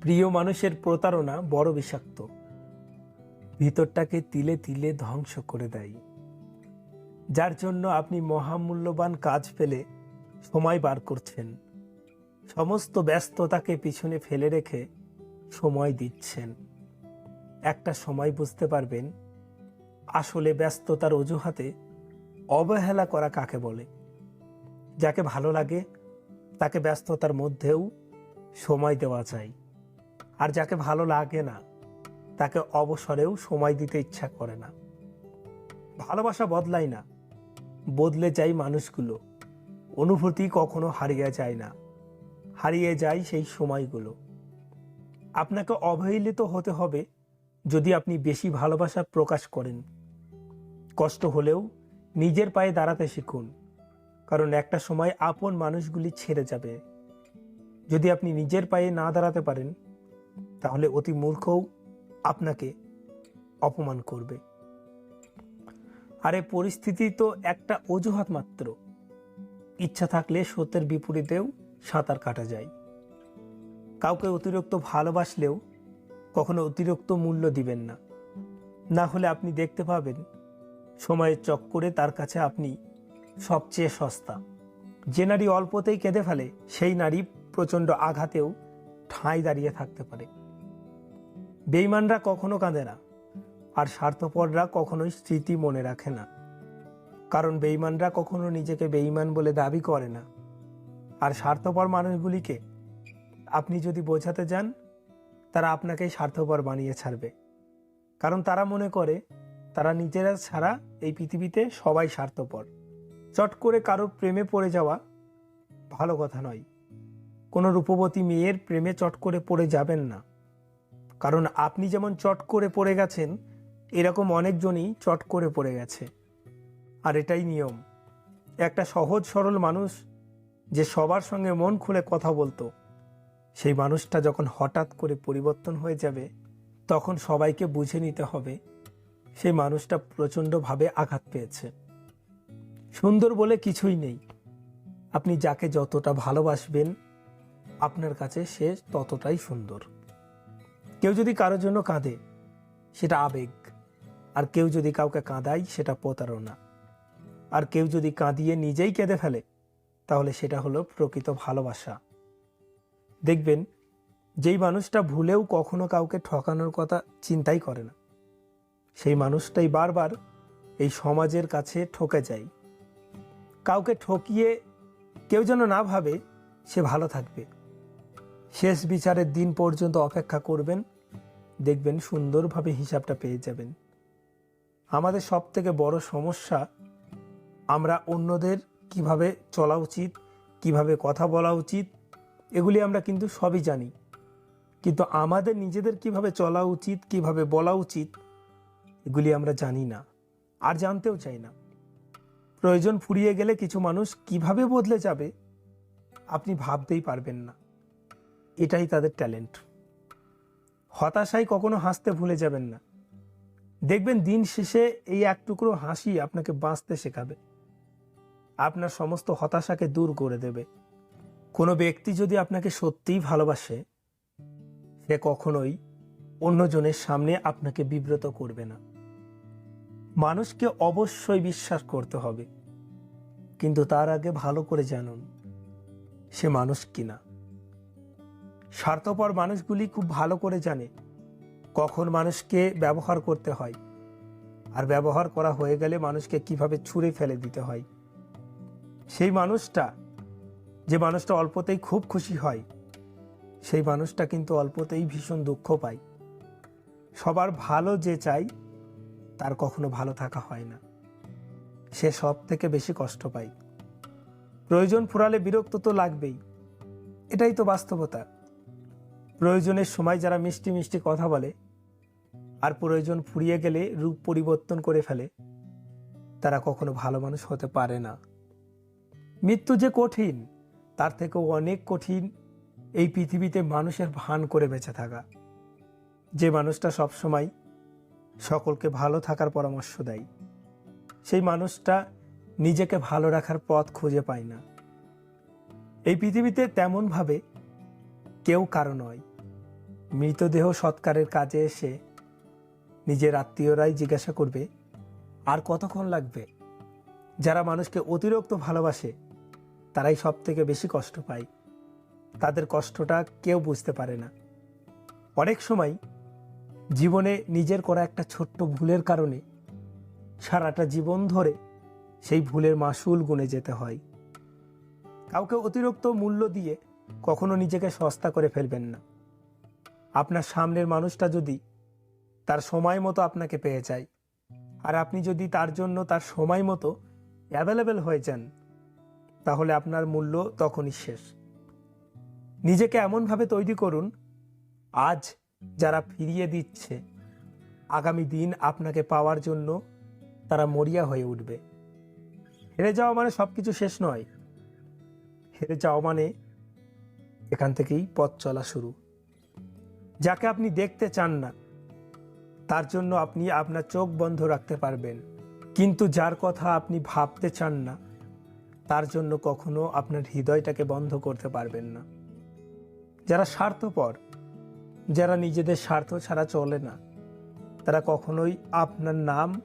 প্রিয় মানুষের প্রতারণা বড় বিষাক্ত। ভিতরটাকে তিলে তিলে ধ্বংস করে দেয়। যার জন্য আপনি মহামূল্যবান কাজ পেলে সময় বার করছেন। সমস্ত ব্যস্ততাকে পিছনে ফেলে রেখে সময় দিচ্ছেন। একটা সময় বুঝতে পারবেন, আসলে ব্যস্ততার অজুহাতে অবহেলা করা কাকে বলে? যাকে ভালো লাগে, তাকে ব্যস্ততার মধ্যেও সময় দেওয়া চাই আর যাকে ভালো লাগে না, তাকে অবসরেও সময় দিতে ইচ্ছা করে না। ভালোবাসা বদলায় না, বদলে যায় মানুষগুলো। অনুভূতি কখনো হারিয়ে যায় না, হারিয়ে যায় সেই সময়গুলো। আপনাকে অবহেলিত হতে হবে যদি আপনি বেশি ভালোবাসা প্রকাশ করেন। কষ্ট হলেও নিজের পায়ে দাঁড়াতে শিখুন, কারণ একটা সময় আপন মানুষগুলি ছেড়ে যাবে। যদি আপনি নিজের পায়ে না দাঁড়াতে পারেন তাহলে অতি মূর্খও আপনাকে অপমান করবে। আর পরিস্থিতি তো একটা অজুহাত মাত্র। ইচ্ছা থাকলে সত্যের বিপরীতেও সাঁতার কাটা যায়। কাউকে অতিরিক্ত ভালোবাসলেও কখনো অতিরিক্ত মূল্য দিবেন না। না হলে আপনি দেখতে পাবেন সময়ের চক্করে তার কাছে আপনি সবচেয়ে সস্তা। যে নারী অল্পতেই কেঁদে ফেলে, সেই নারী প্রচণ্ড আঘাতেও ঠাঁই দাঁড়িয়ে থাকতে পারে। বেইমানরা কখনো কাঁদে না, আর স্বার্থপররা কখনোই স্মৃতি মনে রাখে না। কারণ বেইমানরা কখনো নিজেকে বেইমান বলে দাবি করে না। আর স্বার্থপর মানুষগুলিকে আপনি যদি বোঝাতে যান, তারা আপনাকেই স্বার্থপর বানিয়ে ছাড়বে। কারণ তারা মনে করে, তারা নিজেরা ছাড়া এই পৃথিবীতে সবাই স্বার্থপর। চট করে কারও প্রেমে পড়ে যাওয়া ভালো কথা নয়। কোনো রূপবতী মেয়ের প্রেমে চট করে পড়ে যাবেন না। কারণ আপনি যেমন চট করে পড়ে গেছেন, এরকম অনেকজনই চট করে পড়ে গেছে। আর এটাই নিয়ম। একটা সহজ সরল মানুষ যে সবার সঙ্গে মন খুলে কথা বলতো, সেই মানুষটা যখন হঠাৎ করে পরিবর্তন হয়ে যাবে, তখন সবাইকে বুঝে নিতে হবে, সেই মানুষটা প্রচণ্ডভাবে আঘাত পেয়েছে। সুন্দর বলে কিছুই নেই। আপনি যাকে যতটা ভালোবাসবেন আপনার কাছে সে ততটাই সুন্দর। কেউ যদি কারোর জন্য কাঁদে, সেটা আবেগ। আর কেউ যদি কাউকে কাঁদায়, সেটা প্রতারণা। আর কেউ যদি কাঁদিয়ে নিজেই কেঁদে ফেলে, তাহলে সেটা হলো প্রকৃত ভালোবাসা। দেখবেন, যেই মানুষটা ভুলেও কখনো কাউকে ঠকানোর কথা চিন্তাই করে না। সেই মানুষটাই বারবার এই সমাজের কাছে ঠকে যায়। কাউকে ঠকিয়ে কেউ যেন না ভাবে, সে ভালো থাকবে। শেষ বিচারের দিন পর্যন্ত অপেক্ষা করবেন, দেখবেন সুন্দরভাবে হিসাবটা পেয়ে যাবেন। আমাদের সব থেকে বড় সমস্যা, আমরা অন্যদের কীভাবে চলা উচিত, কীভাবে কথা বলা উচিত, এগুলি আমরা কিন্তু সবই জানি। কিন্তু আমাদের নিজেদের কীভাবে চলা উচিত, কীভাবে বলা উচিত, এগুলি আমরা জানি না, আর জানতেও চাই না। প্রয়োজন ফুরিয়ে গেলে কিছু মানুষ কীভাবে বদলে যাবে, আপনি ভাবতেই পারবেন না। এটাই তাদের ট্যালেন্ট। হতাশায় কখনো হাসতে ভুলে যাবেন না। দেখবেন দিন শেষে এই এক টুকরো হাসি আপনাকে বাঁচতে শেখাবে। আপনার সমস্ত হতাশাকে দূর করে দেবে। কোনো ব্যক্তি যদি আপনাকে সত্যিই ভালোবাসে, সে কখনোই অন্যজনের সামনে আপনাকে বিব্রত করবে না। মানুষকে অবশ্যই বিশ্বাস করতে হবে। কিন্তু তার আগে ভালো করে জানুন, সে মানুষ কিনা। স্বার্থপর মানুষগুলি খুব ভালো করে জানে কখন মানুষকে ব্যবহার করতে হয়। আর ব্যবহার করা হয়ে গেলে মানুষকে কীভাবে ছুঁড়ে ফেলে দিতে হয়। সেই মানুষটা, যে মানুষটা অল্পতেই খুব খুশি হয়, সেই মানুষটা কিন্তু অল্পতেই ভীষণ দুঃখ পায়। সবার ভালো যে চাই তার কখনো ভালো থাকা হয় না। সে সব থেকে বেশি কষ্ট পায়। প্রয়োজন ফুরালে বিরক্ত তো লাগবেই। এটাই তো বাস্তবতা। প্রয়োজনের সময় যারা মিষ্টি মিষ্টি কথা বলে আর প্রয়োজন ফুরিয়ে গেলে রূপ পরিবর্তন করে ফেলে, তারা কখনো ভালো মানুষ হতে পারে না। মৃত্যু যে কঠিন, তার থেকেও অনেক কঠিন এই পৃথিবীতে মানুষের ভান করে বেঁচে থাকা। যে মানুষটা সবসময় সকলকে ভালো থাকার পরামর্শ দেয়, সেই মানুষটা নিজেকে ভালো রাখার পথ খুঁজে পায় না। এই পৃথিবীতে তেমনভাবে কেউ কারও নয়। মৃতদেহ সৎকারের কাজে এসে নিজের আত্মীয়রাই জিজ্ঞাসা করবে, আর কতক্ষণ লাগবে? যারা মানুষকে অতিরিক্ত ভালোবাসে, তারাই সব থেকে বেশি কষ্ট পায়। তাদের কষ্টটা কেউ বুঝতে পারে না। অনেক সময় জীবনে নিজের করা একটা ছোট্ট ভুলের কারণে সারাটা জীবন ধরে সেই ভুলের মাসুল গুনে যেতে হয়। কাউকে অতিরিক্ত মূল্য দিয়ে কখনো নিজেকে সস্তা করে ফেলবেন না। আপনার সামনের মানুষটা যদি তার সময় মতো আপনাকে পেয়ে যায়, আর আপনি যদি তার জন্য তার সময় মতো অ্যাভেলেবেল হয়ে যান, তাহলে আপনার মূল্য তখনই শেষ। নিজেকে এমনভাবে তৈরি করুন, আজ যারা ফিরিয়ে দিচ্ছে, আগামী দিন আপনাকে পাওয়ার জন্য তারা মরিয়া হয়ে উঠবে। হেরে যাওয়া মানে সব কিছু শেষ নয়। হেরে যাওয়া মানে এখান থেকেই পথ চলা শুরু। যাকে আপনি দেখতে চান না, তার জন্য আপনি আপনার চোখ বন্ধ রাখতে পারবেন। কিন্তু যার কথা আপনি ভাবতে চান না, তার জন্য কখনো আপনার হৃদয়টাকে বন্ধ করতে পারবেন না। যারা স্বার্থপর, যারা নিজেদের স্বার্থ ছাড়া চলে না, তারা কখনোই আপনার নাম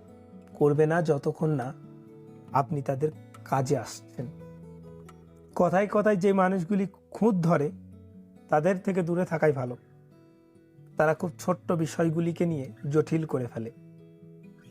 করবে না যতক্ষণ না আপনি তাদের কাজে আসছেন। কথায় কথায় যে মানুষগুলি খুঁত ধরে, তাদের থেকে দূরে থাকাই ভালো। তারা খুব ছোট্ট বিষয়গুলিকে নিয়ে জটিল করে ফেলে।